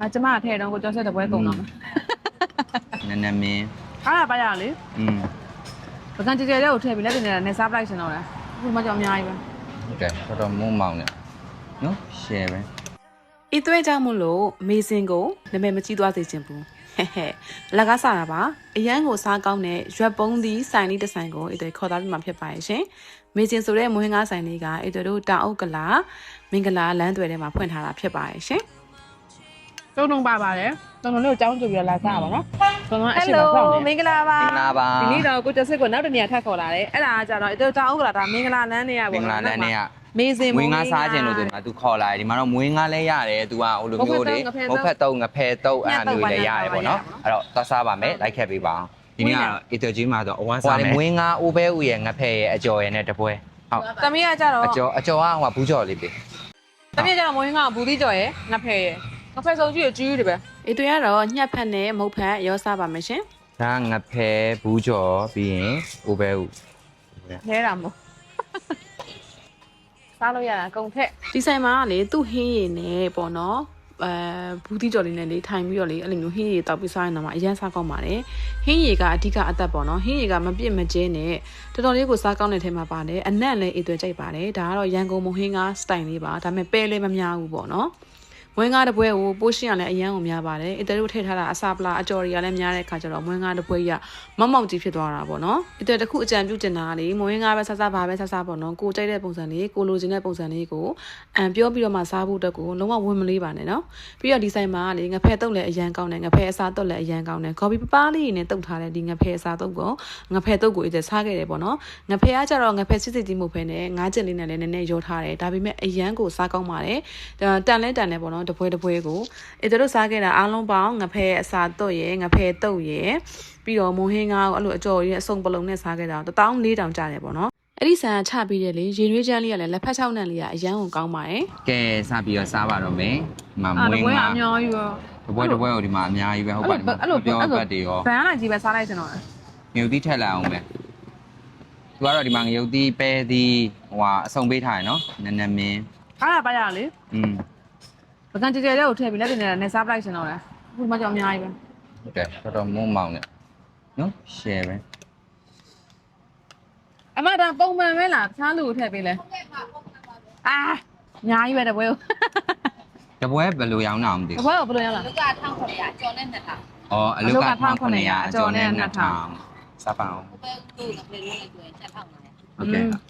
အကျမကထဲတော့ကိုကျော်ဆက်တပွဲကုန်တော့မှာနည်းနည်းမင်းအားရပါရလေอืมပကံကြဲကြဲလေးကိုထည့်ပြီးလက်တင်နေတာနဲ့စားပလိုက်ရှင်တော့လားအခုမှကြောင်အများကြီးပဲဟုတ်တယ်တော်တော်မုံမောင်နဲ့နော် share ပဲဤသွဲကြောင့်မို့လို့မေစင်ကိုနာမည်မကြီးသွားစေချင်ဘူးဟဲ့ဟဲ့လကားစားတာပါအရန်ကိုစားကောင်းတဲ့ရွက်ပုံးသီးဆိုင်လေးတစ်ဆိုင်ကိုဤသွဲခေါ်သားပြီးမှဖြစ်ပါရဲ့ရှင်မေစင်ဆိုတဲ့မွေးငါးဆိုင်လေးကဤသွဲတို့တောင်အုတ်ကလာမင်္ဂလာလမ်းသွဲထဲမှာဖွင့်ထားတာဖြစ်ပါရဲ့ရှင် တုံတုံပါပါတယ်တုံတုံလေးကိုကြောင်းကြည့်ပြီးတော့လာစားပါနော်တုံတုံအဟယ်ရှိလိုမဖောက်နေ မင်္ဂလာပါမင်္ဂလာပါဒီနေ့တော့ကိုကျော်ဆက်ကိုနောက်တစ်နေရာထပ်ခေါ်လာတယ်အဲ့ဒါကကြတော့အဲ့တောင်ဥက္ကလာဒါမင်္ဂလာလမ်းနေရမပေါ့င်္ဂလာလမ်းနဲ့ကမေစင်မွေးငါစားခြင်းလို့ဒီမှာ तू ခေါ်လာတယ်ဒီမှာတော့မွေးငါလဲရတယ် तू ကဟိုလိုမျိုးလေမုတ်ဖက်တုံးငဖဲတုံးအဲ့လိုမျိုးလဲရတယ်ပေါ့နော်အဲ့တော့သွားစားပါမယ်လိုက်ခဲ့ပေးပါအောင်ဒီနေ့ကတော့အီတာကြီးမှာတော့အဝမ်းစားမယ်မွေးငါအိုးဘဲဦးရဲ့ငဖဲရဲ့အကျော်ရဲ့နဲ့တပွဲဟုတ်သမီးကကြတော့အကျော်အကျော်ကဟိုဘူးကျော်လေးပဲသမီးကကြတော့မွေးငါဘူးသီးကြော်ရဲ့ငါဖဲရဲ့ ငါဖဲဆုံးကြီးရဲ့ကြီးတွေပဲဤသွဲကတော့ညှက်ဖက်နဲ့မုတ်ဖက်ရောစားပါမယ်ရှင်ဒါငဖဲဘူးကျော်ပြီးရင်အိုးဘဲဦးနဲတာမို့စားလို့ရတာအကုန်ထက်ဒီဆိုင်မှာကလေသူ့ဟင်းရည်နဲ့ပေါ့နော်အဲဘူးတိကြော်လေးနဲ့လေထိုင်ပြီးတော့လေအဲ့လိုမျိုးဟင်းရည်တောက်ပြီးစားရင်တော့မှအရန်စားကောင်းပါတယ်ဟင်းရည်ကအဓိကအသက်ပေါ့နော်ဟင်းရည်ကမပြစ်မကျဲနဲ့တော်တော်လေးကိုစားကောင်းတဲ့ထဲမှာပါတယ်အနက်လည်းအေးသွဲကြိုက်ပါတယ်ဒါကတော့ရန်ကုန်မဟင်းကားစတိုင်လေးပါဒါပေမဲ့ပဲလည်းမများဘူးပေါ့နော် မွေးငါတပွဲကိုပိုးရှင်းရလည်းအရန်ကိုများပါတယ်အစ်တို့ထည့်ထားတာအစာပလာအကြော်တွေကလည်းများတဲ့ခါကျတော့မွေးငါတပွဲကြီးကမောက်မောက်ကြီးဖြစ်သွားတာပေါ့နော်အစ်တို့တခုအကြံပြုချင်တာကလေမွေးငါပဲဆဆပါပဲဆဆပေါ့နော်ကိုကြိုက်တဲ့ပုံစံလေးကိုလိုချင်တဲ့ပုံစံလေးကိုအန်ပြောပြီးတော့မှစားဖို့အတွက်ကိုလုံးဝဝင်မလေးပါနဲ့နော်ပြီးတော့ဒီဆိုင်မှာလေငဖဲတုပ်လည်းအရန်ကောင်းတယ်ငဖဲအစာတုပ်လည်းအရန်ကောင်းတယ်ကော်ပီပပလေးနဲ့တုပ်ထားတဲ့ဒီငဖဲအစာတုပ်ကိုငဖဲတုပ်ကိုအစ်တို့စားခဲ့တယ်ပေါ့နော်ငဖဲကကြတော့ငဖဲစစ်စစ်ကြီးမှုဖဲနဲ့ငါးချက်လေးနဲ့လည်းနည်းနည်းရောထားတယ်ဒါပေမဲ့အရန်ကိုစားကောင်းပါတယ်ဒါတန်လဲတန်တယ်ပေါ့နော်တပွဲတပွဲကိုအစ်တို့စားခဲ့တာအားလုံးပေါင်းငဖဲအစာတုပ်ရယ်ငဖဲတုပ်ရယ်ပြီးတော့မုံဟင်းကားကိုအဲ့လိုအကြော်ရည်အစုံပလုံးနဲ့စားခဲ့တာ14000ကျတယ်ပေါ့နော်အဲ့ဒီဆန်ကချပြီးတယ်လေရေရွေးချမ်းလေးကလည်းလက်ဖက်ချောင်းနံလေးကအရန်ကိုကောင်းပါတယ်ကဲစပြီးတော့စားပါတော့မယ်ဒီမှာအာမွေးတပွဲငါအများကြီးပဲတပွဲတပွဲကိုဒီမှာအများကြီးပဲဟုတ်ပါတယ်ပြောပတ်တွေရောဘန်လာကြီးပဲစားလိုက်စင်တော့ငရုတ်သီးထက်လာအောင်ပဲသူကတော့ဒီမှာငရုတ်သီးပဲသီးဟိုဟာအစုံပေးထားရနော်နည်းနည်းမင်းအားရပါရလေอืม ပကံကြဲကြဲလေးကိုထည့်ပြီးလက်တင်နေတာနဲ့စားပလိုက်စင်တော့လားအခုမှကြောင်အများကြီးပဲဟုတ်တယ်တော်တော်မုံမောင်နဲ့နော် share ပဲအမဒါပုံမှန်ပဲလားတခြားလူကိုထည့်ပေးလဲအာအများကြီးပဲတပွဲကိုတပွဲဘယ်လိုရောင်းတာမသိတဘူးပွဲကိုဘယ်လိုရလားလူက1900ကျော်နဲ့2000အော်အလုကအလုက1900 1900အကျော်နဲ့အကျော်နဲ့2000စားပါအောင်ဘယ်သူ့ကလည်းလုံးနဲ့တွေ့ချက်ထောက်လာတယ်ဟုတ်ကဲ့ဟုတ်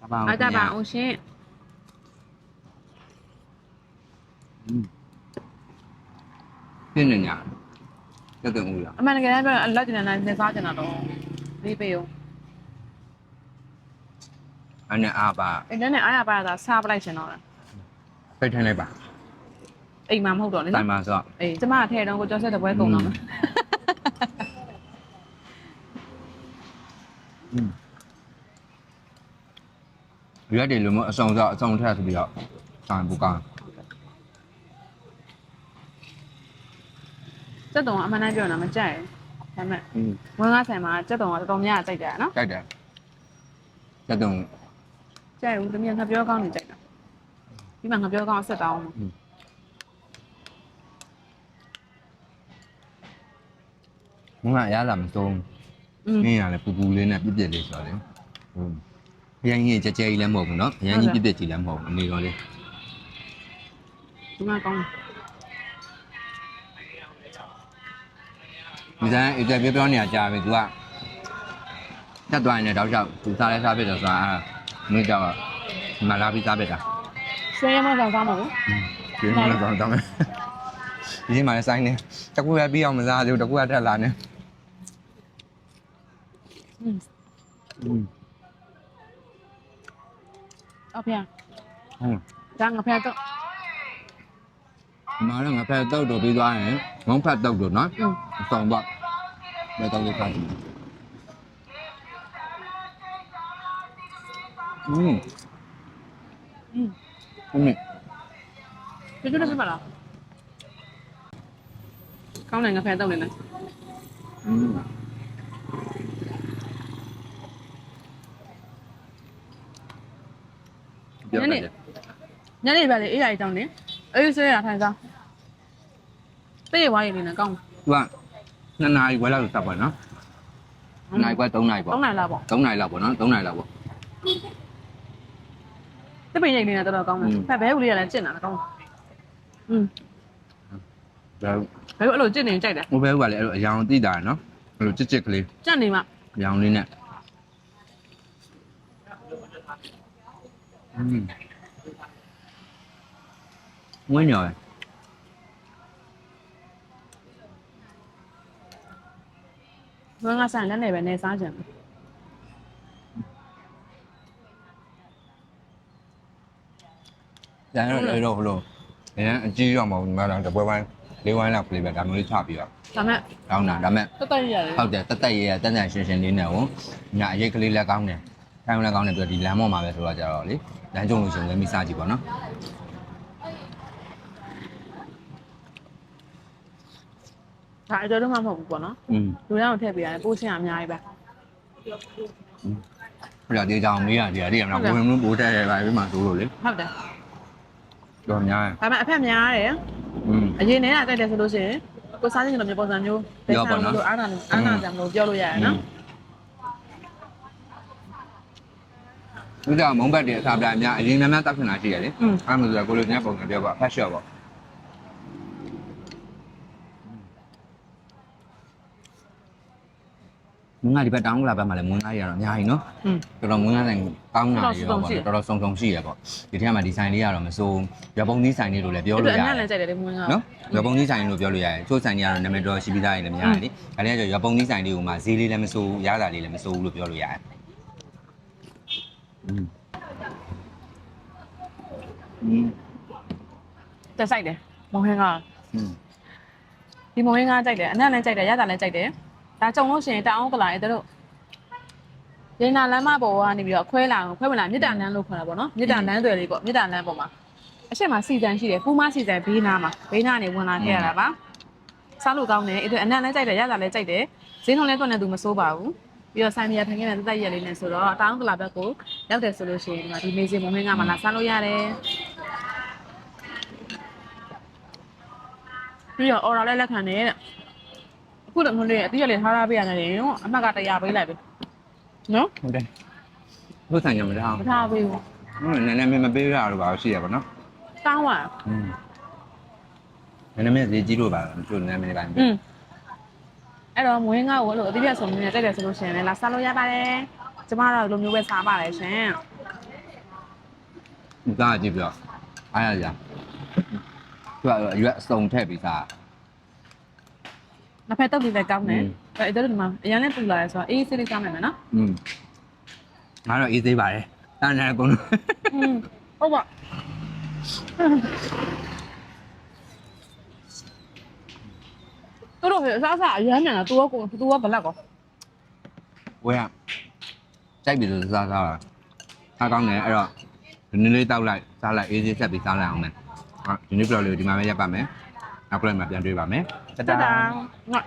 စားပါအောင်အားကြပါအောင်ရှင် ပြင်းနေညာတက်တယ်ဦးရအမှန်တကယ်တော့အလက်တင်နေတာနဲ့စားကျင်တာတော့လေးပေးအောင်အဲ့နဲ့အားပါအဲ့နဲ့အားရပါရတာစားပလိုက်စင်တော့လားဖိတ်ထိုင်လိုက်ပါအိမ်မှာမဟုတ်တော့လေတိုနော်င်ပါဆိုတော့အေးကျမကထဲတော့ကိုကျော်ဆက်တပွဲကုန်တော့မှာရွက်တွေလိုမျိုးအစုံဆိုအစုံထက်ဆိုပြီးတော့ဆိုင်ပူကောင်း စက်တုံကအမှန်တမ်းပြောနေတာမကြိုက်ဘူးဒါပေမဲ့ อืม ဝင်ကားဆိုင်မှာစက်တုံကတော်တော်များကြိုက်တယ်နော် ကြိုက်တယ်တက်တော့ ကြိုက်ဘူးတမန်ငါပြောကောင်းနေကြိုက်တာဒီမှာငါပြောကောင်းအဆက်တောင်း မုန်းကအရလာမသုံး อืม နင်းရလဲပူပူလေးနဲ့ပြစ်ပြစ်လေးဆိုတော့လေဟုတ်အရင်ကြီးကြဲကြဲကြီးလည်းမဟုတ်ဘူးเนาะအရင်ကြီးပြစ်ပြစ်ကြီးလည်းမဟုတ်ဘူးအနေတော့လေ ဒီမှာကောင်း ဒီတိုင်းအကြပြောပြောနေရကြာပြီ तू ကတက်သွားရင်လည်းတောက်လျှောက်သူစားလဲစားပြစ်တော့စားအဲ့မင်းကြောက်ဒီမှာလာပြီးစားပြစ်တာ ဆွဲရမဆောင်စားမှာကို ဒီမှာလည်းတော့တောင်းမယ်ဒီမှာလည်းဆိုင်နေတကူရပြီးအောင်မစားသေးဘူးတကူရထက်လာနေ อืม อืม အော်ဖေ ဟုတ် ဒါငါဖဲတော့ ဒီမှာလည်းငါဖက်တုတ်တော့ပြီးသွားရင်ငုံဖက်တုတ်တော့နော် อืม အဆောင်ပေါ့ဘယ်တော့လေးဖတ်อืม อืม อืม ကျွတ်ကျွတ်ပြပါလားကောင်းတယ်ငါဖဲတော့နေလား อืมပြောတယ် ညနေပဲလေအေးရည်တောင်းနေအေးဆွဲရထိုင်စား တိတ်ဝိုင်းနေနေကောင်း သူကနှစ်နာရီခွဲလောက်တက်ပါနော်နှစ်နာရီခွဲ3နာရီပေါ့ 3နိုင်လားပေါ့ 3နာရီလောက်ပေါ့နော်3နာရီလောက်ပေါ့ တပင်းရိတ်နေနေတော်တော်ကောင်းတယ်ဖက်ဘဲဦးလေးကလည်းကျင့်တာလည်းကောင်းอืม ဒါ ဘဲဦးအဲ့လိုကျင့်နေကြိုက်တယ် ဟိုဘဲကလည်းအဲ့လိုအယောင်တိတာနော်အဲ့လိုချစ်ချစ်ကလေး ကြက်နေမှ အယောင်လေးနဲ့อืมဝင်းရော် ဘယ်ငါဆိုင်လက်နေပဲနေစားကြတယ်ကျန်တော့လေတော့ဘလို့အရင်အကြီးရောက်မဟုတ်ဒီမှာတော့တပွဲပိုင်းလေးဝိုင်းလောက်ကလေးပဲဒါမျိုးလေးချပြီးတော့ဒါမဲ့ကောင်းတာဒါမဲ့တက်တက်ရတယ်ဟုတ်တယ်တက်တက်ရဲရဲတန်တန်ရှင်းရှင်းလေးနဲ့ဟိုညာအရေးကလေးလည်းကောင်းတယ်ထိုင်လည်းကောင်းတယ်ပြီးတော့ဒီလမ်းပေါ်မှာပဲဆိုတော့ကြတော့လေလမ်းကြုံလို့ရှင်လည်းမိစားကြည့်ပါနော် ဒါအတော်တော့မှမဟုတ်ဘူးပေါ့နော် อืม လူတိုင်းကိုထည့်ပေးရတယ်ပိုးချင်းအများကြီးပဲ ပြတောဒီကြောင်မေးရဒီအရေးကတော့ဘဝင်မှုပိုးတက်ရပါပြီမှဆိုလို့လေ ဟုတ်တယ် တော့များတယ် ဒါမဲ့အဖက်များတယ် อืม အရင်နဲ့ကကြိုက်တယ်ဆိုလို့ရှိရင်ကိုစားခြင်းလိုမျိုးပုံစံမျိုး ပြောပါနော် လို့အားနာလို့အားနာကြမလို့ပြောလို့ရတယ်နော် ဒီကြောင်မုံဘက်တွေအစားပြအများအရင်များများတောက်ခွင့်လာရှိရလေ อืม အဲ့မှာဆိုတော့ကိုလိုညပုံစံပြောပါဖက်ရှော့ပေါ့ မင်းကဒီဘက်တောင်းကလာဘက်မှာလည်းမွန်းသားတွေကတော့အများကြီးနော်တော်တော်မွန်းသားတိုင်းကောင်းတာတွေရောပေါ့တော်တော်စုံစုံရှိရပေါ့ဒီထက်မှဒီဆိုင်လေးကတော့မစိုးရပုံသီးဆိုင်လေးလို့လည်းပြောလို့ရတယ်အဲ့ဒါလည်းကြိုက်တယ်လေမွန်းသားနော်ရပုံသီးဆိုင်လို့ပြောလို့ရတယ်ချိုးဆိုင်ကြီးကတော့နာမည်တော်ရှိပြီးသားတွေလည်းများတယ်လေဒါလည်းကရပုံသီးဆိုင်လေးကိုမှဈေးလေးလည်းမစိုးရတာလေးလည်းမစိုးဘူးလို့ပြောလို့ရတယ်တက်ဆိုင်တယ်မောင်ဟင်းကဒီမောင်ဟင်းကကြိုက်တယ်အနံ့လည်းကြိုက်တယ်ရတာလည်းကြိုက်တယ် ဒါကြုံလို့ရှိရင်တအောင်ကလာရင်တို့ရင်းနာလမ်းမပေါ်ကနေပြီးတော့ခွဲလာအောင်ခွဲမလာမြစ်တာလမ်းလို့ခေါ်တာပေါ့နော်မြစ်တာလမ်းတွေလေးပေါ့မြစ်တာလမ်းပေါ်မှာအရှိမစီဇန်ရှိတယ်ပူမစီဇန်ဘေးနားမှာဘေးနားနေဝင်လာခဲ့ရတာပါစားလို့ကောင်းတယ်အဲ့ဒါအနက်လည်းကြိုက်တယ်ရတာလည်းကြိုက်တယ်ဈေးနှုန်းလည်းတွက်နေသူမစိုးပါဘူးပြီးတော့ဆိုင်မီယာထိုင်ခဲ့တဲ့တက်တက်ရက်လေးနဲ့ဆိုတော့တောင်းကလာဘက်ကိုရောက်တယ်ဆိုလို့ရှိရင်ဒီမှာဒီမေစင်မုံဟင်းကမှလာစားလို့ရတယ်ပြီးတော့ order လည်းလက်ခံတယ်တဲ့ အခုတော့မလို့အတိရလေးထားထားပေးရတယ်ရောအမှတ်က100ပေးလိုက်ပြီနော် ဟုတ်တယ်ဘုဆိုင်ညမထား မထားပေးဘူး ဟုတ်နည်းနည်းမပေးရတော့ပါရှိရပါတော့ တောင်းပါ อืมနည်းနည်းဈေးကြီးလို့ပါချို့နည်းနည်းပိုင်း อืมအဲ့တော့မွေးငါ့ကိုလို့အတိပြတ်ဆုံးနေတက်တယ်ဆိုလို့ရှိရင်လည်းလာစားလို့ရပါတယ်ကျမတို့လိုမျိုးပဲစားပါတယ်ရှင် ဒီကားကြည့်ပြအားရကြသူကရွက်အစုံထည့်ပြီးစား နှစ်ဖက်တုပ်ပြီးလည်းကောင်းတယ် อืม အဲ့ဒါတို့ဒီမှာအရင်နဲ့ပူလာရဲဆိုတော့အေးဆေးလေးစားမယ်မယ်နော် อืมငါတော့အေးသေးပါတယ်တန်းနေအကုန်လုံး อืมဟုတ်ပါတို့တို့အစားအစာအရင်မြန်တာ तू ကကို तू ကဘလက်ကော ဝဲကကြိုက်ပြီလို့စားစားတာထားကောင်းတယ်အဲ့တော့ဒီနေ့လေးတောက်လိုက်စားလိုက်အေးသေးဆက်ပြီးစားလိုက်အောင်မယ်ဟုတ်ဒီနေ့ပြောလို့ဒီမှာပဲရပ်ပါမယ် နောက်ကလည်းမှပြန်တွေ့ပါမယ်တတတာတာငါ